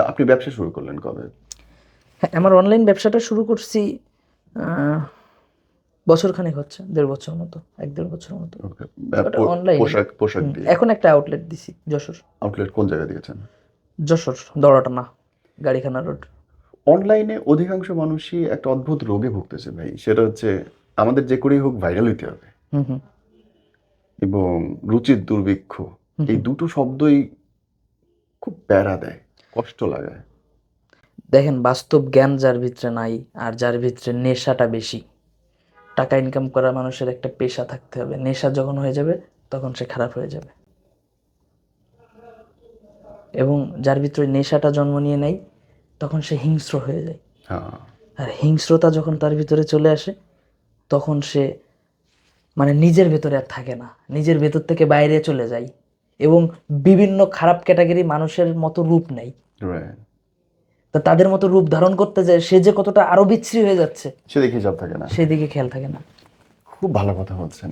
আপনি ব্যবসা শুরু করলেন কবে? হ্যাঁ আমার অনলাইন ব্যবসাটা শুরু করছি বছরখানেক হচ্ছে দেড় বছর মতো এক দেড় বছর মতো। Online। পোশাক পোশাক এখন একটা আউটলেট দিছি যশোর। আউটলেট কোন জায়গায় দিয়েছেন? যশোর দড়াটানা গাড়িখানা রোড অনলাইনে অধিকাংশ মানুষই একটা অদ্ভুত রোগে ভুগতেছে ভাই। সেটা হচ্ছে আমাদের যে করেই হোক ভাইরাল হইতে হবে। হুম হুম। এবং রুচির দুর্ভিক্ষ এই দুটো শব্দই খুব প্যারা দেয়। কষ্ট লাগায় দেখেন বাস্তব জ্ঞান যার ভিতরে নাই আর যার ভিতরে নেশাটা বেশি টাকা ইনকাম করা মানুষের একটা পেশা থাকতে হবে। নেশা যখন হয়ে যাবে তখন সে খারাপ হয়ে যাবে। এবং যার ভিতরে নেশাটা জন্ম নিয়ে নেয় তখন সে হিংস্র হয়ে যায়। হ্যাঁ। আর হিংস্রতা যখন তার ভিতরে চলে আসে তখন সে মানে নিজের ভেতরে আর থাকে না। নিজের ভেতর থেকে বাইরে চলে যায় এবং বিভিন্ন খারাপ ক্যাটাগরি মানুষের মতো রূপ নেয়. তা তাদের মতো রূপ ধারণ করতে যায় সে যে কতটা আরও বিচ্ছিরি হয়ে যাচ্ছে সেদিকে হিসাব থাকে না। সেদিকে খেয়াল থাকে না। খুব ভালো কথা বলছেন।